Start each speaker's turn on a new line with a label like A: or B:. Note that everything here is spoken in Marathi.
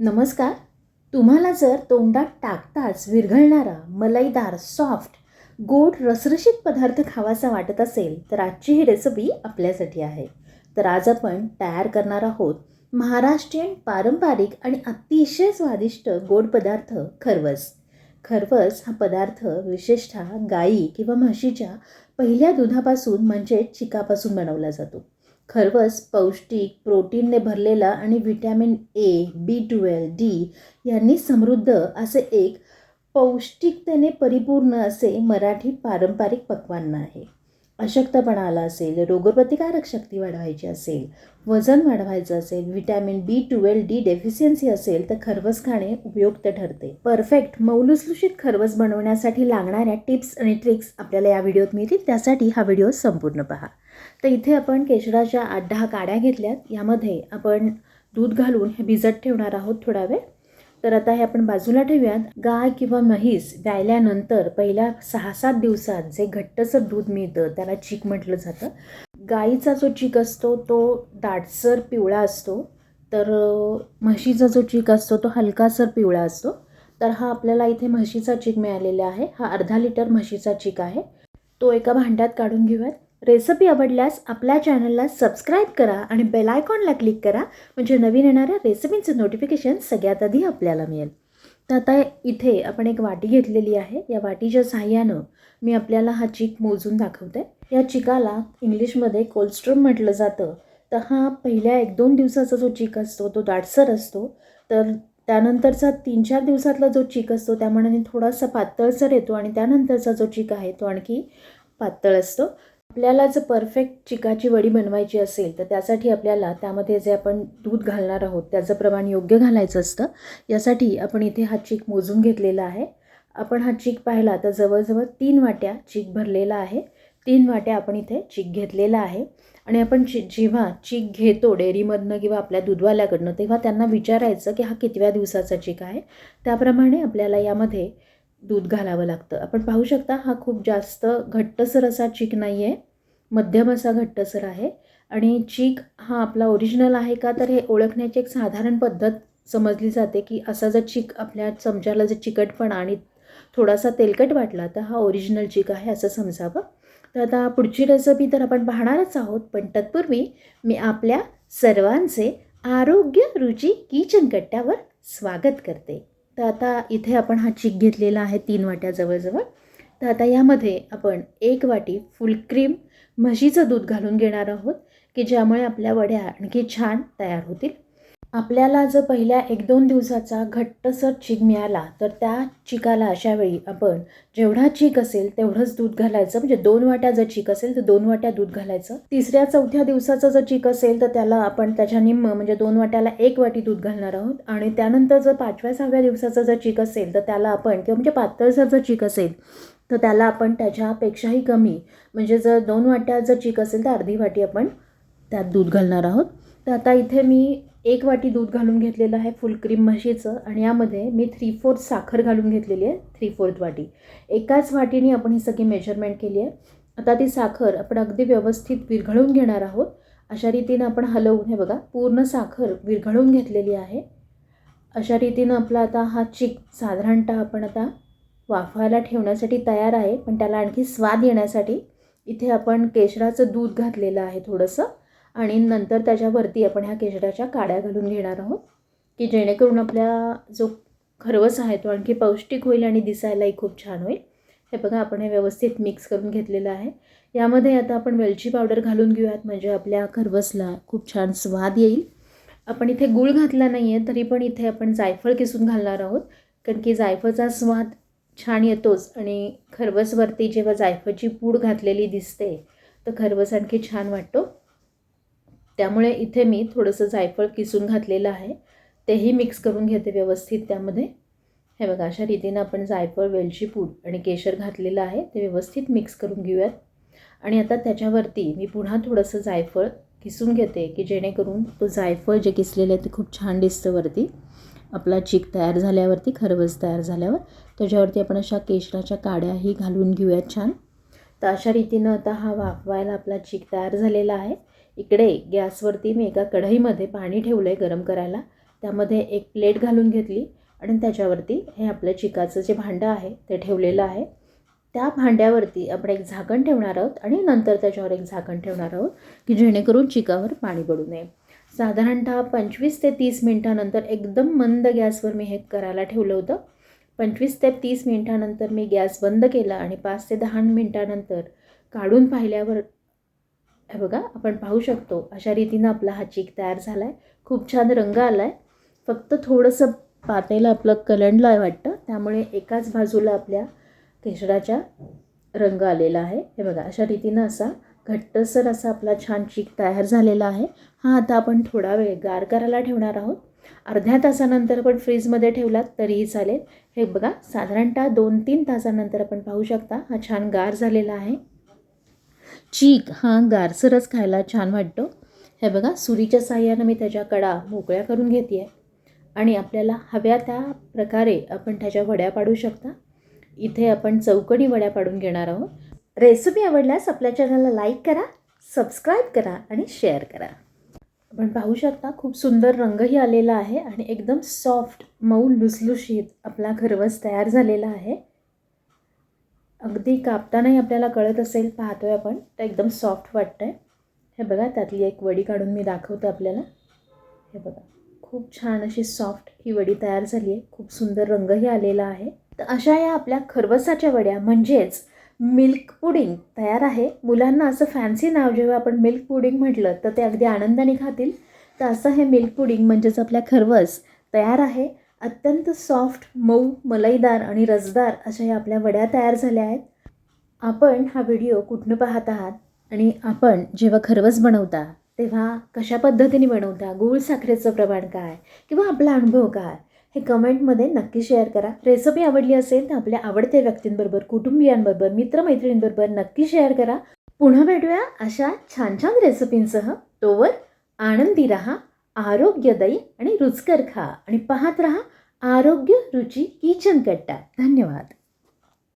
A: नमस्कार. तुम्हाला जर तोंडात टाकताच विरघळणारा मलईदार सॉफ्ट गोड रसरशीत पदार्थ खावासा वाटत असेल तर आजची ही रेसिपी आपल्यासाठी आहे. तर आज आपण तयार करणार आहोत महाराष्ट्रीयन पारंपरिक आणि अतिशय स्वादिष्ट गोड पदार्थ खरवस. खरवस हा पदार्थ विशेषतः गाई किंवा म्हशीच्या पहिल्या दुधापासून म्हणजे चिकापासून बनवला जातो. खरवस पौष्टिक प्रोटीनने भरलेला आणि vitamin A B twelve D यांनी समृद्ध असे एक पौष्टिकतेने परिपूर्ण असे मराठी पारंपरिक पक्वान्न आहे. अशक्तपणा आला असेल रोगप्रतिकारक शक्ती वाढवायची असेल वजन वाढवायचं असेल vitamin B twelve D deficiency असेल तर खरवस खाणे उपयुक्त ठरते. परफेक्ट मौलुसलुशीत खरवस बनवण्यासाठी लागणाऱ्या टिप्स आणि ट्रिक्स आपल्याला या व्हिडिओत मिळतील त्यासाठी हा व्हिडिओ संपूर्ण पहा. तर इथे आपण केशराच्या आठ दहा काड्या घेतल्यात. यामध्ये आपण दूध घालून हे भिजत ठेवणार आहोत थोडा वेळ. तर आता हे आपण बाजूला ठेवूयात. गाय किंवा म्हैस गायल्यानंतर पहिल्या सहा सात दिवसात जे घट्टसर दूध मिळतं त्याला चीक म्हटलं जातं. गाईचा जो चीक असतो तो दाटसर पिवळा असतो. तर म्हशीचा जो चीक असतो तो हलकासर पिवळा असतो. तर हा आपल्याला इथे म्हशीचा चीक मिळालेला आहे. हा अर्धा लिटर म्हशीचा चीक आहे. तो एका भांड्यात काढून घेऊयात. रेसिपी आवडल्यास आपल्या चॅनलला सबस्क्राईब करा आणि बेल आयकॉनला क्लिक करा म्हणजे नवीन येणाऱ्या रेसिपीचं नोटिफिकेशन सगळ्यात आधी आपल्याला मिळेल. तर आता इथे आपण एक वाटी घेतलेली आहे. या वाटीच्या सहाय्यानं मी आपल्याला हा चीक मोजून दाखवते. या चिकाला इंग्लिशमध्ये कोल्स्ट्रम म्हटलं जातं. तर हा पहिल्या एक दोन दिवसाचा जो चीक असतो तो दाटसर असतो. तर त्यानंतरचा तीन चार दिवसातला जो चीक असतो त्यामुळे थोडासा पातळसर येतो आणि त्यानंतरचा जो चीक आहे तो आणखी पातळ असतो. आपल्याला जर परफेक्ट चिकाची वडी बनवायची असेल तर त्यासाठी आपल्याला त्यामध्ये जे आपण दूध घालणार आहोत त्याचं प्रमाण योग्य घालायचं असतं. यासाठी आपण इथे हा चीक मोजून घेतलेला आहे. आपण हा चीक पाहिला तर जवळजवळ तीन वाट्या चीक भरलेला आहे. तीन वाट्या आपण इथे चीक घेतलेला आहे. आणि आपण चि जेव्हा चीक घेतो डेअरीमधनं किंवा आपल्या दूधवाल्याकडनं तेव्हा त्यांना विचारायचं की हा कितव्या दिवसाचा चीक आहे. त्याप्रमाणे आपल्याला यामध्ये दूध घालावं लागतं. आपण पाहू शकता हा खूप जास्त घट्टसर असा चीक नाही आहे मध्यम असा घट्टसर आहे. आणि चीक हा आपला ओरिजिनल आहे का तर हे ओळखण्याची एक साधारण पद्धत समजली जाते की असा जर चीक आपल्या चमच्याला जर चिकटपणा आणि थोडासा तेलकट वाटला तर हा ओरिजिनल चीक आहे असं समजावं. तर आता पुढची रेसिपी तर आपण पाहणारच आहोत. पण तत्पूर्वी मी आपल्या सर्वांचे आरोग्य रुची किचन कट्ट्यावर स्वागत करते. तर आता इथे आपण हा चीक घेतलेला आहे तीन वाट्या जवळजवळ. तर आता यामध्ये आपण एक वाटी फुल क्रीम म्हशीचं दूध घालून घेणार आहोत की ज्यामुळे आपल्या वड्या आणखी छान तयार होतील. आपल्याला जर पहिल्या एक दोन दिवसाचा घट्टसर चीक मिळाला तर त्या चिकाला अशा वेळी आपण जेवढा चीक असेल तेवढंच दूध घालायचं. म्हणजे दोन वाट्या जर चीक असेल तर दोन वाट्या दूध घालायचं. तिसऱ्या चौथ्या दिवसाचं जर चीक असेल तर त्याला आपण त्याच्या निम्म म्हणजे दोन वाट्याला एक वाटी दूध घालणार आहोत. आणि त्यानंतर जर पाचव्या सहाव्या दिवसाचं जर चीक असेल तर त्याला आपण किंवा म्हणजे पातळसर जर चीक असेल तर त्याला आपण त्याच्यापेक्षाही कमी म्हणजे जर दोन वाट्या जर चीक असेल तर अर्धी वाटी आपण त्यात दूध घालणार आहोत. तर आता इथे मी एक वाटी दूध घालून घेतलेलं आहे फुल क्रीम म्हशीचं आणि यामध्ये मी थ्री फोर्थ साखर घालून घेतलेली आहे थ्री फोर्थ वाटी. एकाच वाटीने आपण ही सगळी मेजरमेंट केली आहे. आता ती साखर आपण अगदी व्यवस्थित विरघळून घेणार आहोत. अशा रीतीनं आपण हलवून हे बघा पूर्ण साखर विरघळून घेतलेली आहे. अशा रीतीनं आपला आता हा चिक साधारणतः आपण आता वाफायला ठेवण्यासाठी तयार आहे पण त्याला आणखी स्वाद येण्यासाठी इथे आपण केशराचं दूध घातलेलं आहे थोडंसं आणि नंतर त्याच्यावरती आपण ह्या केशराच्या काड्या घालून घेणार आहोत की जेणेकरून आपल्या जो खरवस आहे तो आणखी पौष्टिक होईल आणि दिसायलाही खूप छान होईल. हे बघा आपण हे व्यवस्थित मिक्स करून घेतलेलं आहे. यामध्ये आता आपण वेलची पावडर घालून घेऊयात म्हणजे आपल्या खरवसला खूप छान स्वाद येईल. आपण इथे गूळ घातला नाही आहे तरी पण इथे आपण जायफळ किसून घालणार आहोत कारण की जायफळचा स्वाद छान येतोच. आणि खरवसवरती जेव्हा जायफळची पूड घातलेली दिसते तर खरवस आणखी छान वाटतो. त्यामुळे इथे मी थोडंसं जायफळ किसून घातलेलं आहे. तेही मिक्स करून घेते व्यवस्थित त्यामध्ये. हे बघा अशा रीतीनं आपण जायफळ वेलची पूड आणि केशर घातलेलं आहे. ते व्यवस्थित मिक्स करून घेऊयात. आणि आता त्याच्यावरती मी पुन्हा थोडंसं जायफळ किसून घेते की जेणेकरून तो जायफळ जे किसलेलं आहे ते खूप छान दिसतं वरती. आपला चीक तयार झाल्यावरती खरवस तयार झाल्यावर त्याच्यावरती आपण अशा केशराच्या काड्याही घालून घेऊयात छान. तर अशा रीतीनं आता हा वाफवायला आपला चीक तयार झालेला आहे. इकडे गॅसवरती मी एका कढईमध्ये पाणी ठेवलं आहे गरम करायला. त्यामध्ये एक प्लेट घालून घेतली आणि त्याच्यावरती हे आपलं चिकाचं जे भांडं आहे ते ठेवलेलं आहे. त्या भांड्यावरती आपण एक झाकण ठेवणार आहोत आणि नंतर त्याच्यावर एक झाकण ठेवणार आहोत की जेणेकरून चिकावर पाणी पडू नये. साधारणतः पंचवीस ते तीस मिनटानंतर एकदम मंद गॅसवर मी हे करायला ठेवलं होतं. पंचवीस ते तीस मिनटानंतर मी गॅस बंद केला आणि पाच ते दहा मिनटानंतर काढून पाहिल्यावर हे बघा आपण पाहू शकतो अशा रीतीनं आपला हा चीक तयार झाला आहे खूप छान रंग आला आहे फक्त थोडंसं पातेलं आपलं कलंडलं आहे वाटतं. त्यामुळे एकाच बाजूला आपल्या केशराच्या रंग आलेला आहे. हे बघा अशा रीतीनं असा घट्टसर असा आपला छान चीक तयार झालेला आहे. हा आता आपण थोडा वेळ गार करायला ठेवणार आहोत. अर्ध्या तासानंतर पण फ्रीजमध्ये ठेवलात तरीही चालेल. हे बघा साधारणतः दोन तीन तासानंतर आपण पाहू शकता हा छान गार झालेला आहे. चीक हा गारसरच खायला छान वाटतो. हे बघा सुरीच्या साह्यानं मी त्याच्या कडा मोकळ्या करून घेते आहे आणि आपल्याला हव्या त्या प्रकारे आपण त्याच्या वड्या पाडू शकता. इथे आपण चौकडी वड्या पाडून घेणार आहोत. रेसिपी आवडल्यास आपल्या चॅनलला लाईक करा सबस्क्राईब करा आणि शेअर करा. आपण पाहू शकता खूप सुंदर रंगही आलेला आहे आणि एकदम सॉफ्ट मऊ लुसलुशीत आपला खरवस तयार झालेला आहे. अगदी कापतानाही आपल्याला कळत असेल पाहतोय आपण तर एकदम सॉफ्ट वाटतं आहे हे बघा त्यातली एक वडी काढून मी दाखवते आपल्याला. हे बघा खूप छान अशी सॉफ्ट ही वडी तयार झाली आहे. खूप सुंदर रंगही आलेला आहे. तर अशा या आपल्या खरवसाच्या वड्या म्हणजेच मिल्क पुडिंग तयार आहे. मुलांना असं फॅन्सी नाव जेव्हा आपण मिल्क पुडिंग म्हटलं तर ते अगदी आनंदाने खातील. तर असं हे मिल्क पुडिंग म्हणजेच आपल्या खरवस तयार आहे. अत्यंत सॉफ्ट मऊ मलईदार आणि रसदार अशा या आपल्या वड्या तयार झाल्या आहेत. आपण हा व्हिडिओ कुठनं पाहत आहात आणि आपण जेव्हा खरवस बनवता तेव्हा कशा पद्धतीने बनवता गूळ साखरेचं प्रमाण काय किंवा आपला अनुभव काय हे कमेंटमध्ये नक्की शेअर करा. रेसिपी आवडली असेल तर आपल्या आवडत्या व्यक्तींबरोबर कुटुंबियांबरोबर मित्रमैत्रिणींबरोबर नक्की शेअर करा. पुन्हा भेटूया अशा छान छान रेसिपींसह. तोवर आनंदी रहा आरोग्यदायी आणि रुचकर खा आणि पाहत रहा आरोग्य रुची किचन कट्टा. धन्यवाद.